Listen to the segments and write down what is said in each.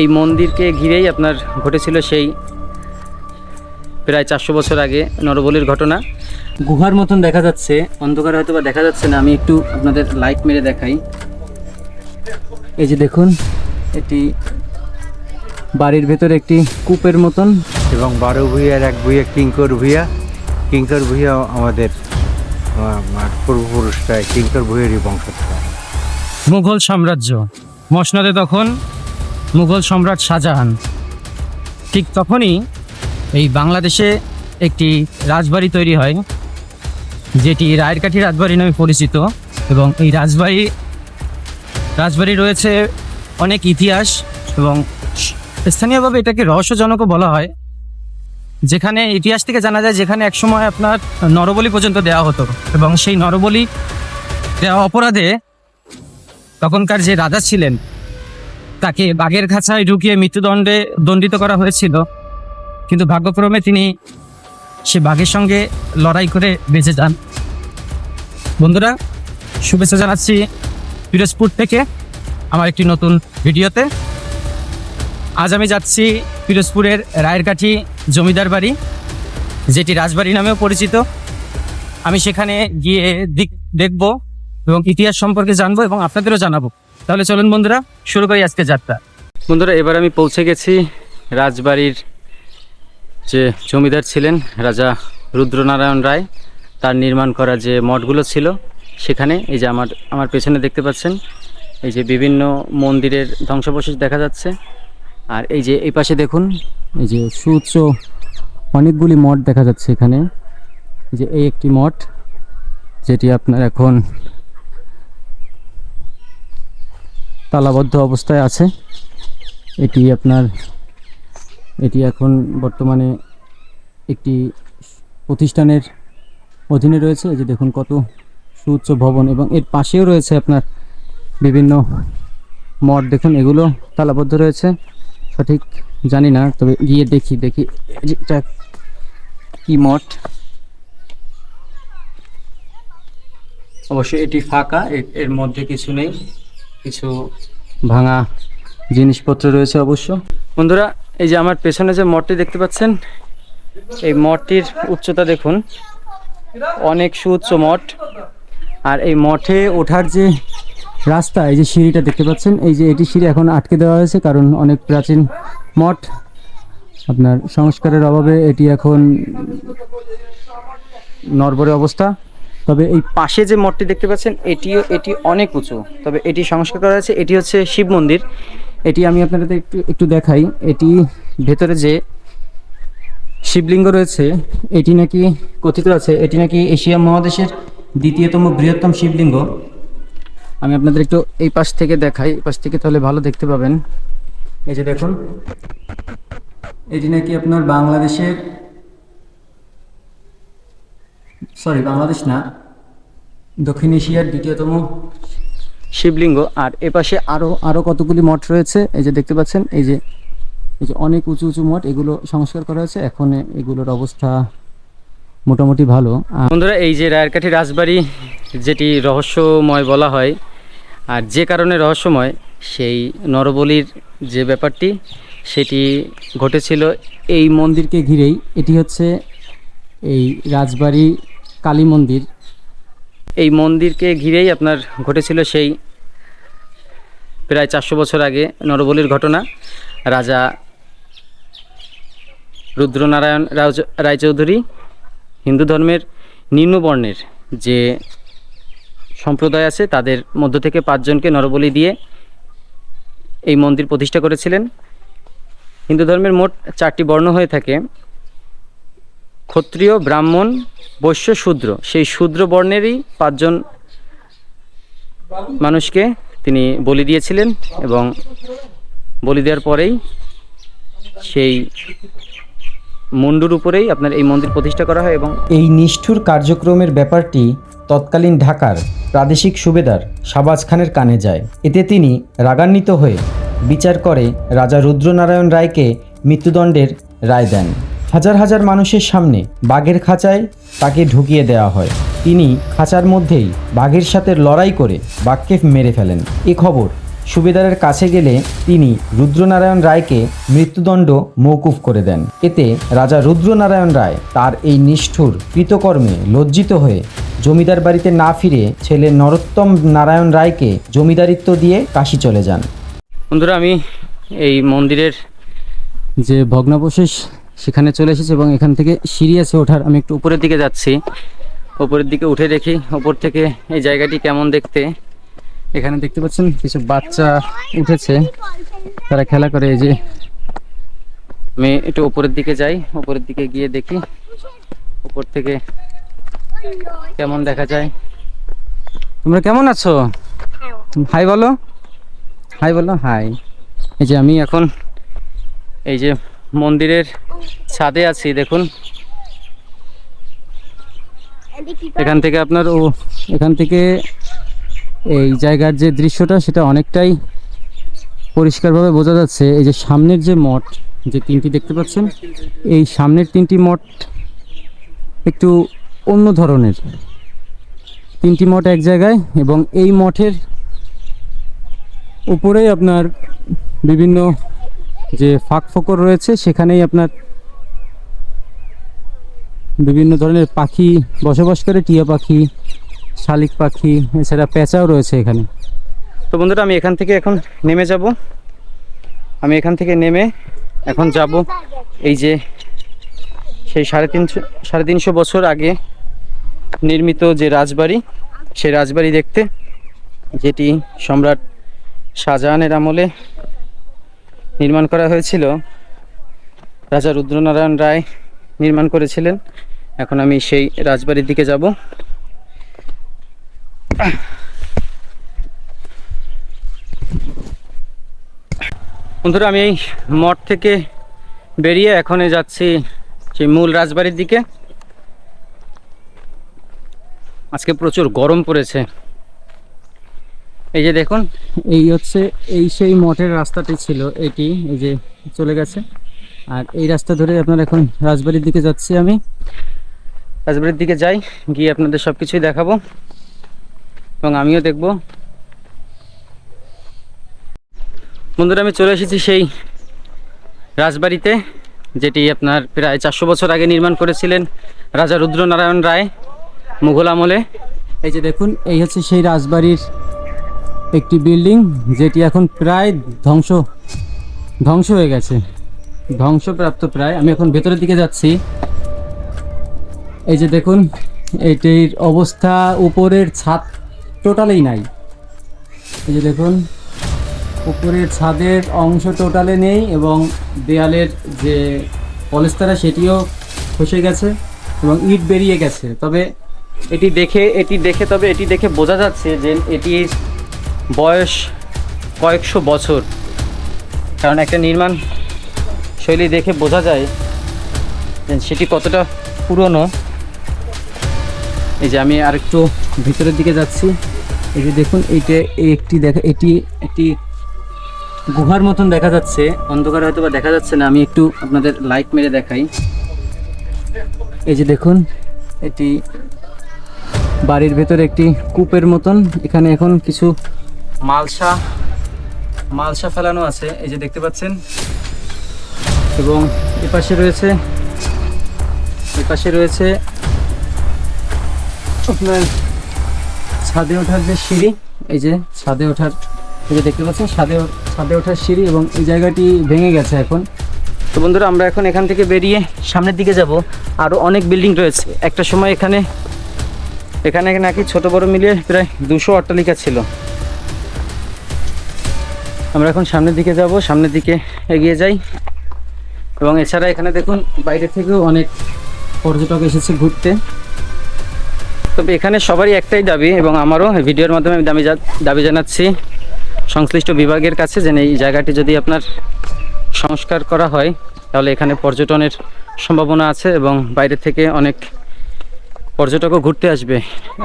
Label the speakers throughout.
Speaker 1: এই মন্দিরকে ঘিরেই আপনার ঘটেছিল সেই প্রায় চারশো বছর আগে নরবলির ঘটনা। গুহার মতন দেখা যাচ্ছে অন্ধকার হয়তো বা দেখা যাচ্ছে না আমি একটু আপনাদের লাইট মেরে দেখাই। এই যে দেখুন এটি বাড়ির ভেতরে একটি কূপের মতন।
Speaker 2: এবং বারো ভূঁইয়ার এক ভূঁইয়া কিঙ্কর ভূঁইয়া। কিঙ্কর ভূঁইয়া আমাদের পূর্বপুরুষরা কিঙ্কর ভূঁইয়ারই বংশধর।
Speaker 1: মুঘল সাম্রাজ্য মসনদে তখন মুঘল সম্রাট শাহজাহান। ঠিক তখনই এই বাংলাদেশে একটি রাজবাড়ি তৈরি হয়, যেটি রায়েরকাঠি রাজবাড়ি নামে পরিচিত এবং এই রাজবাড়ি রাজবাড়ি রয়েছে অনেক ইতিহাস এবং স্থানীয়ভাবে এটাকে রহস্যজনকও বলা হয়। যেখানে ইতিহাস থেকে জানা যায় যেখানে একসময় আপনার নরবলি পর্যন্ত দেওয়া হতো এবং সেই নরবলি দেওয়া অপরাধে তখনকার যে রাজা ছিলেন তাকে বাঘের খাঁচায় ঢুকিয়ে মৃত্যুদণ্ডে দণ্ডিত করা হয়েছিল। কিন্তু ভাগ্যক্রমে তিনি সে বাঘের সঙ্গে লড়াই করে বেঁচে যান। বন্ধুরা, শুভেচ্ছা জানাচ্ছি পিরোজপুর থেকে আমার একটি নতুন ভিডিওতে। আজ আমি যাচ্ছি পিরোজপুরের রায়েরকাঠি জমিদার বাড়ি, যেটি রাজবাড়ি নামেও পরিচিত। আমি সেখানে গিয়ে দিক দেখব এবং ইতিহাস সম্পর্কে জানব এবং আপনাদেরও জানাব। তাহলে চলুন বন্ধুরা, শুরু করি আজকে যাত্রা। বন্ধুরা, এবার আমি পৌঁছে গেছি রাজবাড়ির যে জমিদার ছিলেন রাজা রুদ্রনারায়ণ রায়, তার নির্মাণ করা যে মঠগুলো ছিল, সেখানে এই যে আমার আমার পেছনে দেখতে পাচ্ছেন, এই যে বিভিন্ন মন্দিরের ধ্বংসাবশেষ দেখা যাচ্ছে, আর এই যে এই পাশে দেখুন, এই যে সুউচ্চ অনেকগুলি মঠ দেখা যাচ্ছে এখানে যে এই একটি মঠ, যেটি আপনার এখন তালাবদ্ধ অবস্থায় আছে। এটি আপনার, এটি এখন বর্তমানে একটি প্রতিষ্ঠানের অধীনে রয়েছে। যে দেখুন কত সুউচ্চ ভবন এবং এর পাশেও রয়েছে আপনার বিভিন্ন মঠ। দেখুন এগুলো তালাবদ্ধ রয়েছে। সঠিক জানি না, তবে গিয়ে দেখি দেখি। এটা কি মঠ? অবশ্যই এটি ফাঁকা এর মধ্যে কিছু নেই। কিছু ভাঙা জিনিসপত্র রয়েছে অবশ্য। বন্ধুরা, এই যে আমার পেছনে যে মঠটি দেখতে পাচ্ছেন, এই মঠটির উচ্চতা দেখুন, অনেক সুউচ্চ মঠ। আর এই মঠে ওঠার যে রাস্তা, এই যে সিঁড়িটা দেখতে পাচ্ছেন, এই যে এটি সিঁড়ি এখন আটকে দেওয়া হয়েছে কারণ অনেক প্রাচীন মঠ। আপনার সংস্কারের অভাবে এটি এখন নরবরে অবস্থা। তবে এই পাশে যে মঠটি দেখতে পাচ্ছেন, এটিও, এটি অনেক উঁচু। তবে এটি সংস্কার করা আছে এটি হচ্ছে শিব মন্দির। এটি আমি আপনাদের একটু একটু দেখাই। এটি ভেতরে যে শিবলিঙ্গ রয়েছে, এটি নাকি কথিত আছে, এটি নাকি এশিয়া মহাদেশের দ্বিতীয়তম বৃহত্তম শিবলিঙ্গ। আমি আপনাদের একটু এই পাশ থেকে দেখাই। এই পাশ থেকে তাহলে ভালো দেখতে পাবেন। এই যে দেখুন, এটি নাকি আপনার বাংলাদেশের সরি, বাংলাদেশ না। দক্ষিণ এশিয়ার দ্বিতীয়তম শিবলিঙ্গ। আর এপাশে আরও আরও কতগুলি মঠ রয়েছে? এই যে দেখতে পাচ্ছেন, এই যে এই যে অনেক উঁচু উঁচু মঠ, এগুলো সংস্কার করা হয়েছে। এখন এগুলোর অবস্থা মোটামুটি ভালো। বন্ধুরা, এই যে রায়েরকাঠি রাজবাড়ি, যেটি রহস্যময় বলা হয়, আর যে কারণে রহস্যময়, সেই নরবলির যে ব্যাপারটি, সেটি ঘটেছিল এই মন্দিরকে ঘিরেই। এটি হচ্ছে এই রাজবাড়ি কালী মন্দির। এই মন্দিরকে ঘিরেই আপনার ঘটেছিল সেই প্রায় চারশো বছর আগে নরবলির ঘটনা। রাজা রুদ্রনারায়ণ রায়চৌধুরী হিন্দু ধর্মের নিম্নবর্ণের যে সম্প্রদায় আছে, তাদের মধ্য থেকে পাঁচজনকে নরবলি দিয়ে এই মন্দির প্রতিষ্ঠা করেছিলেন। হিন্দু ধর্মের মোট চারটি বর্ণ হয়ে থাকে। ক্ষত্রিয়, ব্রাহ্মণ, বৈশ্য, শূদ্র। সেই শূদ্র বর্ণেরই পাঁচজন মানুষকে তিনি বলি দিয়েছিলেন এবং বলি দেওয়ার পরেই সেই মুন্ডুর উপরেই আপনার এই মন্দির প্রতিষ্ঠা করা হয় এবং
Speaker 3: এই নিষ্ঠুর কার্যক্রমের ব্যাপারটি তৎকালীন ঢাকার প্রাদেশিক সুবেদার শাবাজ খানের কানে যায়। এতে তিনি রাগান্বিত হয়ে বিচার করে রাজা রুদ্রনারায়ণ রায়কে মৃত্যুদণ্ডের রায় দেন। হাজার হাজার মানুষের সামনে বাঘের খাঁচায় তাকে ঢুকিয়ে দেওয়া হয়। তিনি খাঁচার মধ্যেই বাঘের সাথে লড়াই করে বাঘকে মেরে ফেলেন। এ খবর সুবেদারের কাছে গেলে তিনি রুদ্রনারায়ণ রায়কে মৃত্যুদণ্ড মৌকুফ করে দেন। এতে রাজা রুদ্রনারায়ণ রায় তার এই নিষ্ঠুর কৃতকর্মে লজ্জিত হয়ে জমিদার বাড়িতে না ফিরে ছেলে নরোত্তম নারায়ণ রায়কে জমিদারিত্ব দিয়ে কাশি চলে যান।
Speaker 1: বন্ধুরা, আমি এই মন্দিরের যে ভগ্নাবশেষ সেখানে চলে এসেছি এবং এখান থেকে সিঁড়ি আছে ওঠার। আমি একটু উপরের দিকে যাচ্ছি। উপরের দিকে উঠে দেখি উপর থেকে এই জায়গাটি কেমন দেখতে। এখানে দেখতে পাচ্ছেন কিছু বাচ্চা উঠেছে। তারা খেলা করে এই যে। আমি একটু উপরের দিকে যাই। উপরের দিকে গিয়ে দেখি উপর থেকে কেমন দেখা যায়। তোমরা কেমন আছো? হাই বলো। হাই বলো, হাই। এই যে আমি এখন এই যে মন্দিরের ছাদে আছি, দেখুন। এখান থেকে আপনার ও এখান থেকে এই জায়গার যে দৃশ্যটা, সেটা অনেকটাই পরিষ্কারভাবে বোঝা যাচ্ছে। এই যে সামনের যে মঠ, যে তিনটি দেখতে পাচ্ছেন, এই সামনের তিনটি মঠ একটু অন্য ধরনের। তিনটি মঠ এক জায়গায় এবং এই মঠের উপরেই আপনার বিভিন্ন যে ফাঁক ফোকর রয়েছে, সেখানেই আপনার বিভিন্ন ধরনের পাখি বসবাস করে, টিয়া পাখি, শালিক পাখি, এছাড়া পেঁচাও রয়েছে এখানে। তো বন্ধুরা, আমি এখান থেকে এখন নেমে যাব। আমি এখান থেকে নেমে এখন যাব এই যে সেই সাড়ে তিনশো সাড়ে তিনশো বছর আগে নির্মিত যে রাজবাড়ি, সেই রাজবাড়ি দেখতে যেটি সম্রাট শাহজাহানের আমলে নির্মাণ করা হয়েছিল। রাজা রুদ্রনারায়ণ রায় নির্মাণ করেছিলেন। এখন আমি সেই রাজবাড়ির দিকে যাব। বন্ধুরা, আমি এই মঠ থেকে বেরিয়ে এখন যাচ্ছি সেই মূল রাজবাড়ির দিকে। আজকে প্রচুর গরম পড়েছে। এই যে দেখুন, এই হচ্ছে, এই সেই মঠের রাস্তাটি ছিল, এটি এই যে চলে গেছে। আর এই রাস্তা ধরে আপনার এখন রাজবাড়ির দিকে যাচ্ছি আমি। রাজবাড়ির দিকে যাই, গিয়ে আপনাদের সব কিছুই দেখাবো। এবং আমিও দেখব। বন্ধুরা, আমি চলে এসেছি সেই রাজবাড়িতে, যেটি আপনার প্রায় চারশো বছর আগে নির্মাণ করেছিলেন রাজা রুদ্রনারায়ণ রায় মুঘল আমলে। এই যে দেখুন, এই হচ্ছে সেই রাজবাড়ির একটি বিল্ডিং যেটি এখন প্রায় ধ্বংস ধ্বংস হয়ে গেছে। ধ্বংসপ্রাপ্ত প্রায়। আমি এখন ভেতরের দিকে যাচ্ছি। এই যে দেখুন, এটির অবস্থা উপরের ছাদ টোটালেই নাই। এই যে দেখুন, উপরের ছাদের অংশ টোটালে নেই এবং দেয়ালের যে পলেস্তারা সেটিও খসে গেছে এবং ইট বেরিয়ে গেছে। তবে এটি দেখে এটি দেখে, তবে এটি দেখে বোঝা যাচ্ছে যে এটির বয়স কয়েকশো বছর। কারণ একটা নির্মাণ শৈলী দেখে বোঝা যায় সেটি কতটা পুরনো। এই যে আমি আর একটু ভিতরের দিকে যাচ্ছি। এই যে দেখুন, এইটা এই একটি দেখা, এটি একটি গুহার মতন দেখা যাচ্ছে। অন্ধকারে হয়তো বা দেখা যাচ্ছে না, আমি একটু আপনাদের লাইট মেরে দেখাই। এই যে দেখুন, এটি বাড়ির ভেতরে একটি কূপের মতন। এখানে এখন কিছু মালসা মালসা ফেলানো আছে, এই যে দেখতে পাচ্ছেন। এবং এপাশে রয়েছে এপাশে রয়েছে আপনার ছাদে ওঠার যে সিঁড়ি, এই যে ছাদে ওঠার, এই যে দেখতে পাচ্ছেন, ছাদে ছাদে ওঠার সিঁড়ি এবং এই জায়গাটি ভেঙে গেছে এখন। তো বন্ধুরা, আমরা এখন এখান থেকে বেরিয়ে সামনের দিকে যাব। আরও অনেক বিল্ডিং রয়েছে। একটা সময় এখানে এখানে নাকি ছোট বড় মিলিয়ে প্রায় দুশো অট্টালিকা ছিল। আমরা এখন সামনের দিকে যাব, সামনের দিকে এগিয়ে যাই। এবং এছাড়া এখানে দেখুন, বাইরে থেকেও অনেক পর্যটক এসেছে ঘুরতে। তবে এখানে সবারই একটাই দাবি, এবং আমারও ভিডিওর মাধ্যমে আমি দাবি দাবি জানাচ্ছি সংশ্লিষ্ট বিভাগের কাছে যে এই জায়গাটি যদি আপনার সংস্কার করা হয়, তাহলে এখানে পর্যটনের সম্ভাবনা আছে এবং বাইরে থেকে অনেক পর্যটকও ঘুরতে আসবে।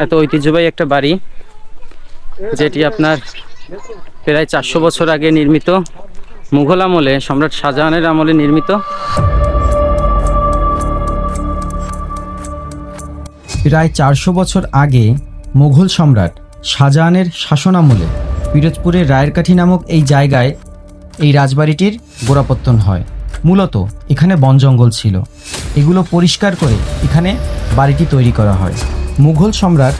Speaker 1: এত ঐতিহ্যবাহী একটা বাড়ি, যেটি আপনার প্রায় চারশো বছর আগে নির্মিত মুঘল আমলে সম্রাট শাহজাহানের আমলে নির্মিত।
Speaker 3: প্রায় চারশো বছর আগে মুঘল সম্রাট শাহজাহানের শাসনামলে পিরোজপুরের রায়েরকাঠি নামক এই জায়গায় এই রাজবাড়িটির গোড়াপত্তন হয়। মূলত এখানে বন জঙ্গল ছিল। এগুলো পরিষ্কার করে এখানে বাড়িটি তৈরি করা হয়। মুঘল সম্রাট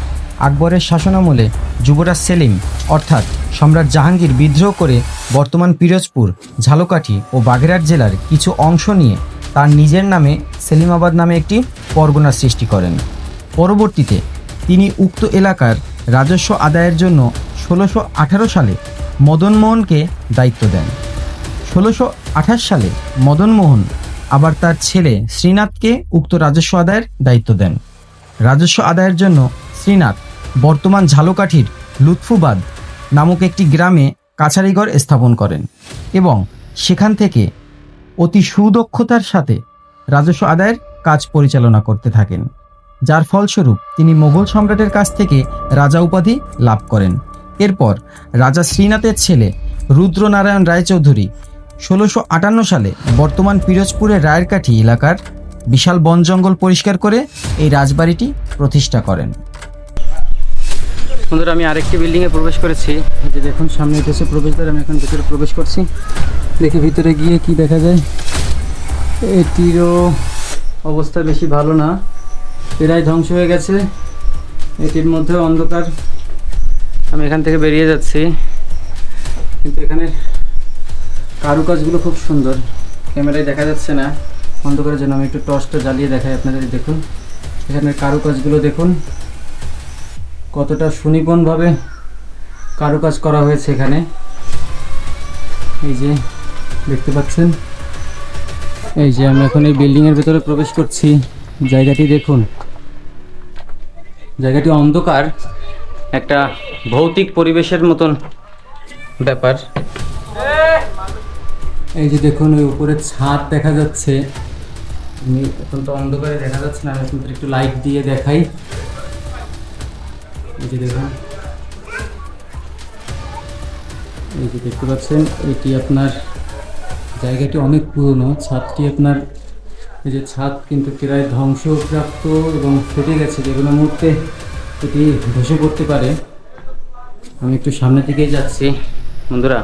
Speaker 3: আকবরের শাসনামলে যুবরাজ সেলিম, অর্থাৎ সম্রাট জাহাঙ্গীর বিদ্রোহ করে বর্তমান পিরোজপুর, ঝালকাঠি ও বাগেরহাট জেলার কিছু অংশ নিয়ে তার নিজের নামে সেলিমাবাদ নামে একটি পরগনা সৃষ্টি করেন। পরবর্তীতে তিনি উক্ত এলাকার রাজস্ব আদায়ের জন্য ষোলোশো সালে মদনমোহনকে দায়িত্ব দেন। ষোলোশো সালে মদনমোহন আবার তার ছেলে শ্রীনাথকে উক্ত রাজস্ব আদায়ের দায়িত্ব দেন। রাজস্ব আদায়ের জন্য শ্রীনাথ বর্তমান ঝালকাঠির লুৎফুবাদ নামক একটি গ্রামে কাছারিঘর স্থাপন করেন এবং সেখান থেকে অতি সুদক্ষতার সাথে রাজস্ব আদায়ের কাজ পরিচালনা করতে থাকেন, যার ফলস্বরূপ তিনি মোগল সম্রাটের কাছ থেকে রাজা উপাধি লাভ করেন। এরপর রাজা শ্রীনাথের ছেলে রুদ্রনারায়ণ রায়চৌধুরী ষোলোশো আটান্ন সালে বর্তমান পিরোজপুরের রায়েরকাঠি এলাকার বিশাল বন জঙ্গল পরিষ্কার করে এই রাজবাড়িটি প্রতিষ্ঠা করেন।
Speaker 1: বন্ধুরা, আমি আরেকটি বিল্ডিংয়ে প্রবেশ করেছি। যে দেখুন, সামনে হচ্ছে প্রবেশদ্বার, আমি এখন ভিতরে প্রবেশ করছি। দেখি ভিতরে গিয়ে কি দেখা যায়। এটিরও অবস্থা বেশি ভালো না। প্রায় ধ্বংস হয়ে গেছে। এটির মধ্যে অন্ধকার। আমি এখান থেকে বেরিয়ে যাচ্ছি। কিন্তু এখানে কারুকাজগুলো খুব সুন্দর। ক্যামেরায় দেখা যাচ্ছে না। অন্ধকারের জন্য আমি একটু টর্চটা জ্বালিয়ে দেখাই আপনাদের, দেখুন। এখানের কারুকাজগুলো দেখুন। কতটা সুনিপুণভাবে কারুকাজ করা হয়েছে এখানে। এই যে, দেখতে পাচ্ছেন? এই যে আমি এখন এই বিল্ডিংয়ের ভেতরে প্রবেশ করছি। জায়গাটি দেখুন। জায়গাটি অন্ধকার। একটা ভৌতিক পরিবেশের মতন ব্যাপার। এই যে দেখুন, ওই উপরে ছাদ দেখা যাচ্ছে। আমি এখন তো অন্ধকারে দেখা যাচ্ছে না, আমি একটু লাইট দিয়ে দেখাই। যে দেখুন। এই যে দেখতে পাচ্ছেন, এটি আপনার জায়গাটি অনেক পুরনো। ছাদটি আপনার, এই যে ছাদ কিন্তু প্রায় ধ্বংসপ্রাপ্ত এবং ফেটে গেছে। যে কোনো মুহূর্তে এটি ধসে পড়তে পারে। আমি একটু সামনের দিকেই যাচ্ছি। বন্ধুরা,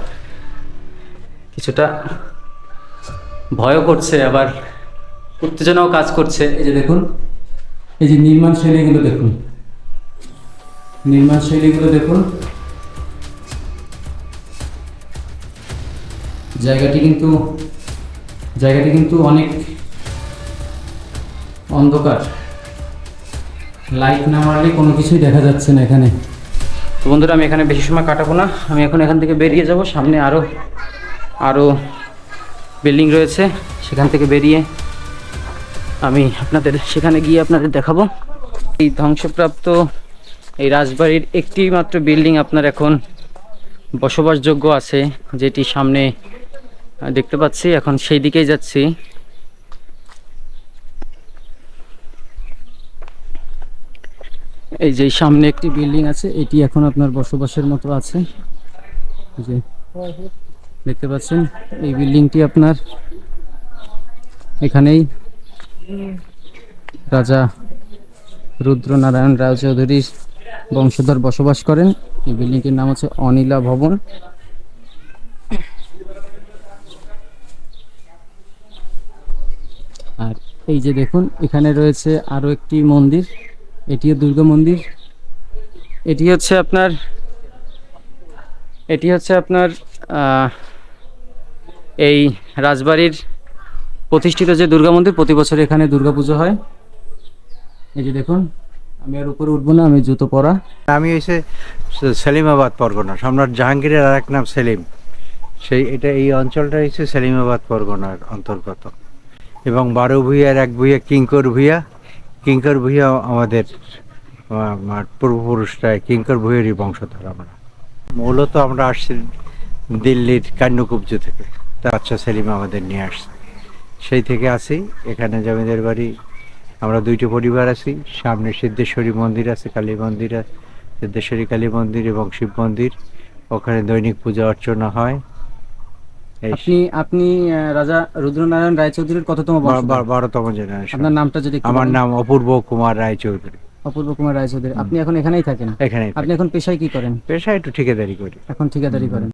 Speaker 1: কিছুটা ভয়ও করছে, আবার উত্তেজনাও কাজ করছে। এই যে দেখুন, এই যে নির্মাণ শৈলীগুলো দেখুন। নির্মাণ শৈলীগুলো দেখুন। জায়গাটি কিন্তু জায়গাটি কিন্তু অনেক অন্ধকার। লাইট না মারলে কোনো কিছুই দেখা যাচ্ছে না এখানে। তো বন্ধুরা, আমি এখানে বেশি সময় কাটাবো না। আমি এখন এখান থেকে বেরিয়ে যাব। সামনে আরও আরও বিল্ডিং রয়েছে। সেখান থেকে বেরিয়ে আমি আপনাদের, সেখানে গিয়ে আপনাদের দেখাবো। এই ধ্বংসপ্রাপ্ত এই রাজবাড়ির একটি মাত্র বিল্ডিং আপনার এখন বসবাসযোগ্য আছে, যেটি সামনে দেখতে পাচ্ছি, এখন সেই দিকেই যাচ্ছি। এই যে সামনে একটি বিল্ডিং আছে, এটি এখন আপনার বসবাসের মতো আছে। যে দেখতে পাচ্ছেন, এই বিল্ডিংটি আপনার এখানেই রাজা রুদ্রনারায়ণ রায় চৌধুরীর বংশধর বসবাস করেন। এই বিল্ডিংটির নাম হচ্ছে অনিলা ভবন। আর এই যে দেখুন, এখানে রয়েছে আরও একটি মন্দির। এটিও দুর্গা মন্দির। এটি হচ্ছে আপনার, এটি হচ্ছে আপনার এই রাজবাড়ির প্রতিষ্ঠিত যে দুর্গা মন্দির, প্রতি বছর এখানে দুর্গাপুজো হয়। এই যে দেখুন আমি আর উপরে উঠবো না, আমি জুতো পরা।
Speaker 2: আমি হয়েছে সেলিমাবাদ পরগনা, সম্রাট জাহাঙ্গীরের আর এক নাম সেলিম। সেই এটা এই অঞ্চলটা হচ্ছে সেলিমাবাদ পরগনার অন্তর্গত। এবং বারো ভূঁইয়ার এক ভূঁইয়া, কিঙ্কর ভূঁইয়া। কিঙ্কর ভূঁইয়া আমাদের পূর্বপুরুষরাই কিঙ্কর ভূঁইয়ারই বংশধর আমরা। মূলত আমরা আসছি দিল্লির কান্যকুব্জ থেকে। তার বাচ্চা সেলিম আমাদের নিয়ে আসছে। সেই থেকে আসি, এখানে জমিদের বাড়ি আমরা দুইটি পরিবার আছি। সামনে সিদ্ধেশ্বরী মন্দির আছে কালী মন্দির আছে সিদ্ধেশ্বরী কালী মন্দির এবং শিব মন্দির। ওখানে দৈনিক পূজা অর্চনা হয়।
Speaker 1: আপনি আপনি রাজা রুদ্রনারায়ণ রায়চৌধুরীর কততম
Speaker 2: বারোতম জেনারেশন
Speaker 1: আপনার নামটা যদি
Speaker 2: আমার নাম অপূর্ব কুমার রায়চৌধুরী।
Speaker 1: অপূর্ব কুমার রায়চৌধুরী। আপনি এখন এখানেই থাকেন?
Speaker 2: এখানে
Speaker 1: আপনি এখন পেশায় কি করেন?
Speaker 2: পেশায় একটু ঠিকাদারি করি।
Speaker 1: এখন ঠিকাদারি করেন।